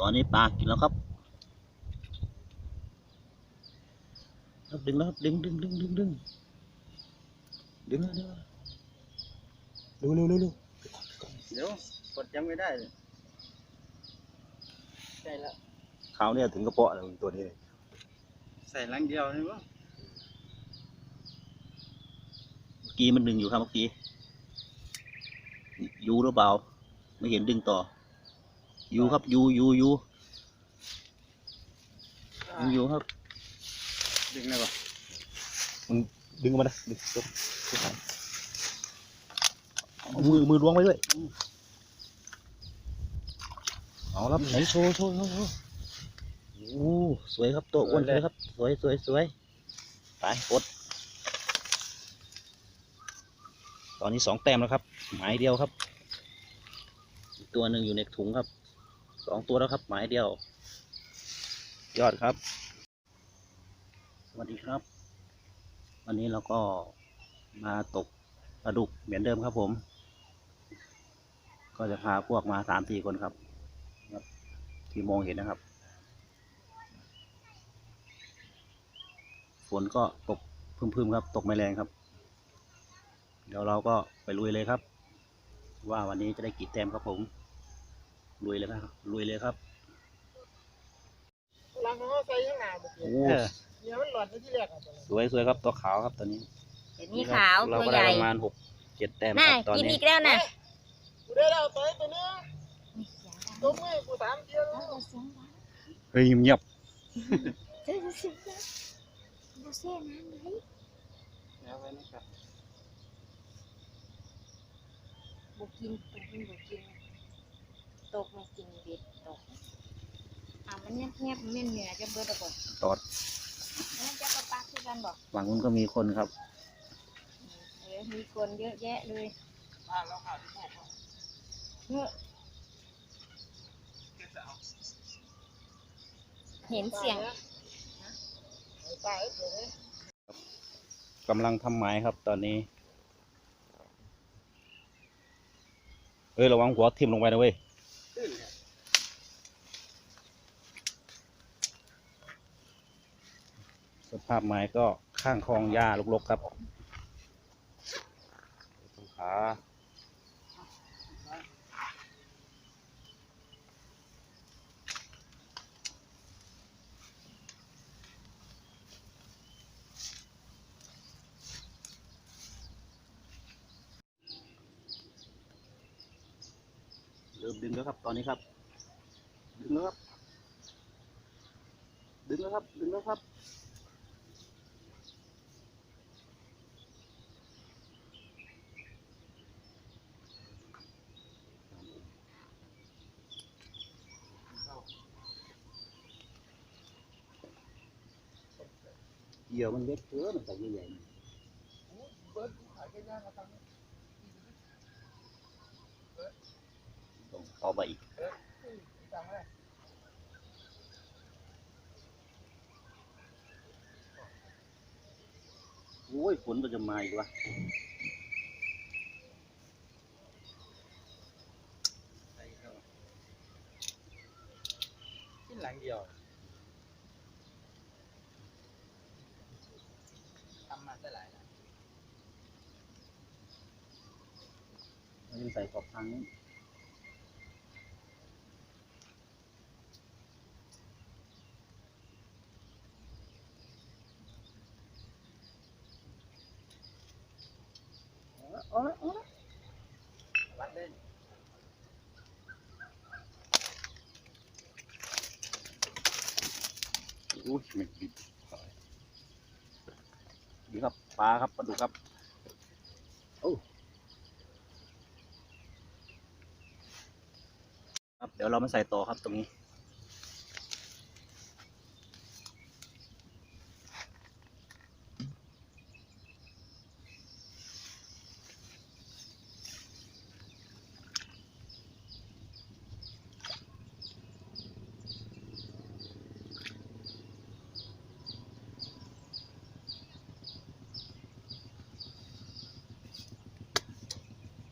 ตอนนี้ปลากินแล้วครับครับดึงแล้วครับดึงดึงดึงดึงดึงดึงแล้วดึงแล้วเร็วเร็วเร็วเร็วเดี๋ยวกดยังไม่ได้เลยใช่แล้วขาวเนี่ยถึงกระเปาะแล้วตัวนี้ใส่ลังเดียวใช่ปะเมื่อกี้มันดึงอยู่ครับเมื่อกี้ยูหรือเปล่า ไม่เห็นดึงต่อ ยูครับยูยูยูยูยูครับ ดึงได้ปะดึงออกมานะดึงดึงเอามือมือล้วงไว้ด้วยเอาครับไหนโชว์โชว์โชว์โชว์โอ้สวยครับตัวอ้วนเลยครับ สวยสวยสวยไปกดตอนนี้สองแต้มแล้วครับ หมายเดียวครับอีกตัวหนึ่งอยู่ในถุงครับ สองตัวแล้วครับ หมายเดียว ยอดครับ สวัสดีครับ วันนี้เราก็มาตกปลาดุกเหมือนเดิมครับผม ก็จะพาพวกมาสามสี่คนครับครับ ที่มองเห็นนะครับ ฝนก็ตกพึมๆครับ ตกไม่แรงครับ เดี๋ยวเราก็ไปลุยเลยครับ ว่าวันนี้จะได้กี่แต้มครับผม ลุยเลยครับลุยเลยครับลังของเขาใส่ข้างหน้าเมื่อกี้โอ้เนี่ยมันหลอดในที่แรกอะตอนนั้นสวยสวยครับตัวขาวครับตัวนี้เดี๋ยวนี้ขาวเราตัวก็ใหได้ญ่ประมาณหกเจ็ดแต้มคน่ารับตอนกินนี้อีกแล้วนะกูได้แล้วตัวไอ้ตัวนี้ตัวมือกูสามเทียนแล้วเฮ้ยเงียบดูเส้นน้ำไหมแล้วไว้นะครับบุกินบุกินบุกินต กมากินเบ็ดตกอ่ามันเงียบเงียบๆมันเหนื่อยจะเบิดอะบ่ตอดแล้วจะกระปักคือกันบอกฝั่งนู้นก็มีคนครับ เออมีคนเยอะแยะเลยอ่าเราขาดที่ไหนเฮ้อเห็นเสียงตายตัวนี้กำลังทำหมายครับตอนนี้เฮ้ย ระวังหัวทิ่มลงไปนะเว้ย ตื้นเนี่ย สภาพไม้ก็ข้างคลองหญ้ารกๆครับขาเริ่มดึงแล้วครับตอนนี้ครับ ดึงแล้วครับ ดึงแล้วครับ ดึงแล้วครับ เหยื่อมันเล็กเกินมันใส่ใหญ่ๆนี่เบิร์ดขายแค่ย่างมาตั้งต้องเอาไปอีกโอ้ยฝนมันจะมาอีกวะ ใส่เข้าขึ้นหลังเดียวทำมาได้หลายแล้ว มันจะ ใส่ขอบทางนี้วัดเล่นอุ้ยไม่ดีนี่ครับปลาครับปลาดุครับโอ้ครับ เดี๋ยวเรามาใส่ต่อครับตรงนี้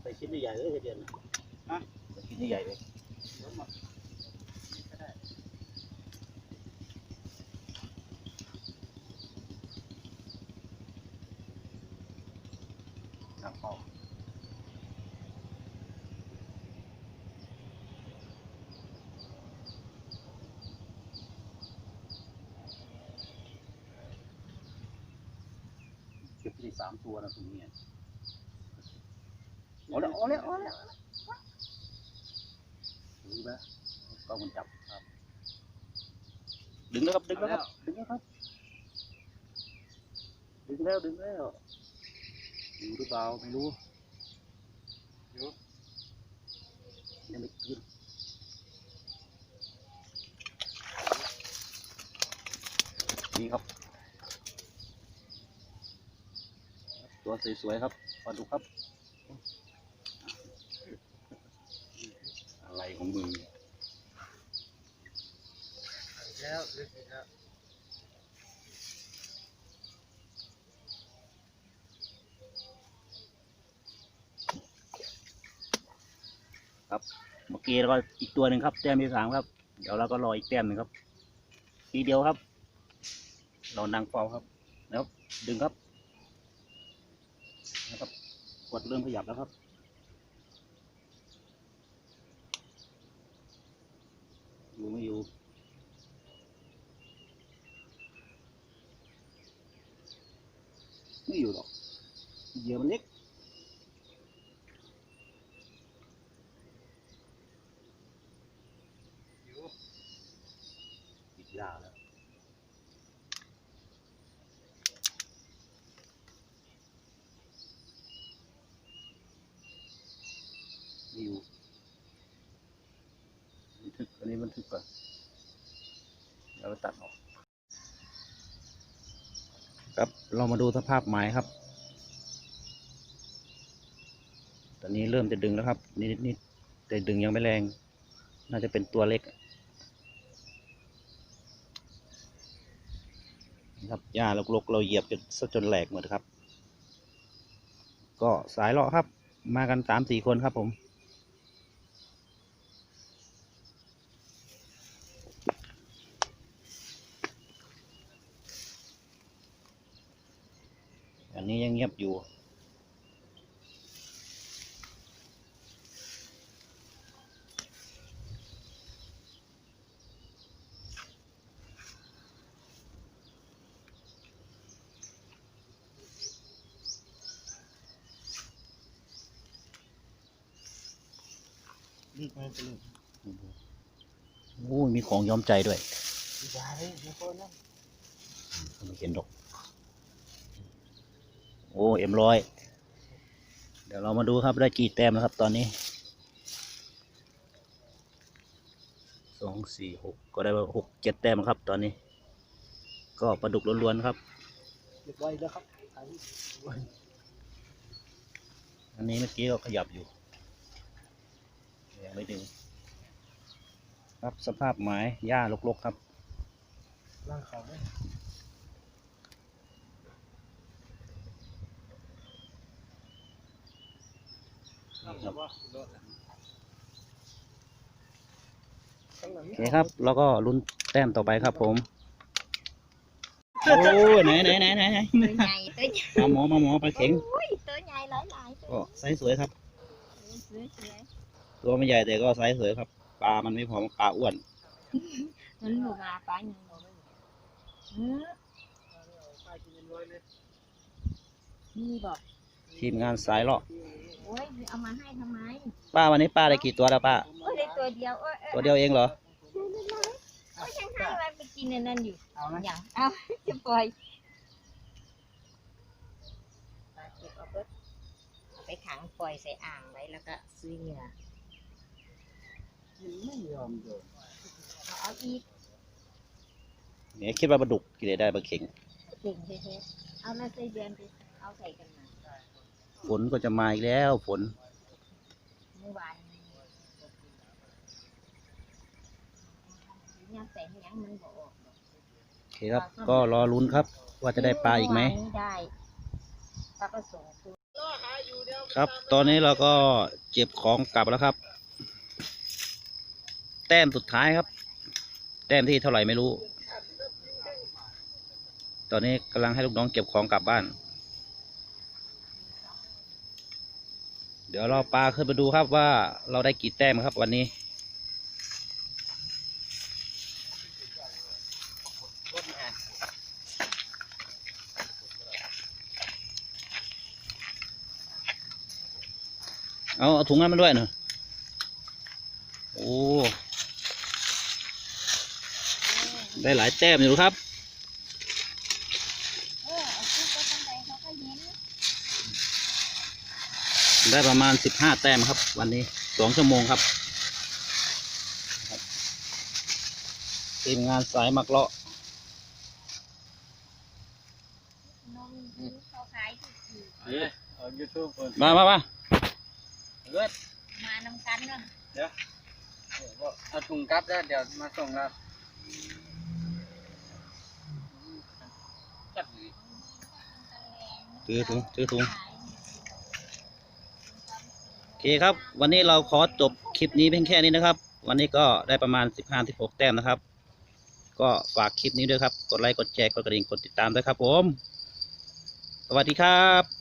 ใส่ชิ้นใหญ่ๆเลยทีเดียวนะฮะใส่ชิ้นใหญ่ๆเลย ครัเก็บที่สามตัวนะตรงนี้เอาละเอาละเอาละ ดูนะกล้องมันจับครับ ดึงแล้วครับดึงแล้วครับดึงแล้วครับ ดึงแล้วดึงแล้วอยู่หรือเปล่าไม่รู้อยู่ยังไม่กินนี่ครับ ตัวสวยๆครับปลาดุกครับ อะไรของมึงแล้วลึกอีกแล้วเมื่อกี้แล้วก็อีกตัวหนึ่งครับแต้มที่สามครับ เดี๋ยวเราก็รออีกแต้มหนึ่งครับ ทีเดียวครับเรานั่งเฝ้าครับแล้วดึงครับนะครับกดเริ่มขยับแล้วครับ อยู่ไม่อยู่ไม่อยู่หรอกเหยื่อมันเล็กอยู่ติดยาแล้ว ไม่อยู่บัน ทึกอันนี้บันทึกก่อน แล้วตัดออก ครับเรามาดูสภาพไม้ครับ ตอนนี้เริ่มจะดึงแล้วครับนิดนิดๆแต่ดึงยังไม่แรง น่าจะเป็นตัวเล็กครับหญ้าลกๆ เราเหยียบจนจนแหลกหมดครับ ก็สายเลาะครับ มากันสามสี่คนครับผม นนี้ยังเงียบอยู่ลึกมันจะลึกโอ้ยมีของยอมใจด้วย อย่าเลยอย่าคนนั้นไม่เห็นดอก โอ้เอ็มร้อยเดี๋ยวเรามาดูครับได้กี่แต้มแล้วครับ ตอนนี้สองสี่หกก็ได้ว่าหกเจ็ดแต้มครับ ตอนนี้ ก็ปลาดุกล้วนๆครับเรียบร้อยแล้วครับถ่ายไว้อันนี้เมื่อกี้ก็ขยับอยู่ยังไม่ดึงครับสภาพไม้หญ้ารกๆครับล่างเขาไหม ครับว่ารถอะข้างหลังโอเคครับแล้วก็ลุ้นแต้มต่อไปครับผม โอ้ยไหนไหนไหนไหนไหนตัวใหญ่ตัวใหญ่มาหมอมาหมอปลาเข็งอุ้ยตัวใหญ่หลายหลายๆตัก็วไซส์สวยครับ สวยสวยตัวไม่ใหญ่แต่ก็ไซส์สวยครับ ปลามันไม่พอปลาอ้วนๆมันหนูมาปลาหนึ่งหนูเออป้ายกินเรียบร้อยเลยนี่บอก ทีมงานสายเลาะโอ้ยเอามาให้ทำไมป้าวันนี้ป้าได้กี่ตัวแล้วป้า โอ้ยได้ตัวเดียวโอ้ยตัวเดียวเองเหรอโอ้ยยังให้มันไปกินอันนั่นอยู่เอาไหมอย่างเอาจะปล่อยเอาเก็บเอาเบิดเอาไปขังปล่อยใส่อ่างไว้แล้วก็ซื้อเหยื่อไม่ยอมโดนเอาเอาอีกเนี่ยคิดว่าปลาดุกกี่ได้ปลาเข็งเก่งเท่ๆเอามาใส่เดือนไปเอาใส่กันมา ฝนก็จะมาอีกแล้วฝน เมื่อวานยังใส่ให้ยังมันบอกออกดอกโอเคครับ ก็รอลุ้นครับ ว่าจะได้ปลาอีกไหม เวานได้ปลาก็ส่งตัวครับ ตอนนี้เราก็เก็บของกลับแล้วครับ แต้มสุดท้ายครับ แต้มที่เท่าไหร่ไม่รู้ ตอนนี้กำลังให้ลูกน้องเก็บของกลับบ้าน เดี๋ยวเราปลาขึ้นมาดูครับว่าเราได้กี่แต้มครับวันนี้เอาเอาถุงนั้นมาด้วยหน่อยโอ้ ได้หลายแต้มอยู่ครับ ได้ประมาณสิบห้าแต้มครับ วันนี้สองชั่วโมงครับครับทีมงานสายมักเลาะนมยิ้มเขาขายที่สี่เอายูทูบเปิดมามามาเลือดมานำกันเนาะเอาถุงกลับแล้วเดี๋ยวมาส่งแล้วถือถุงถือถุงโอเคครับ วันนี้เราขอจบคลิปนี้เพียงแค่นี้นะครับ วันนี้ก็ได้ประมาณ 15 16 แต้มนะครับ ก็ฝากคลิปนี้ด้วยครับ กดไลค์ กดแชร์ กดกระดิ่ง กดติดตามด้วยครับผม สวัสดีครับ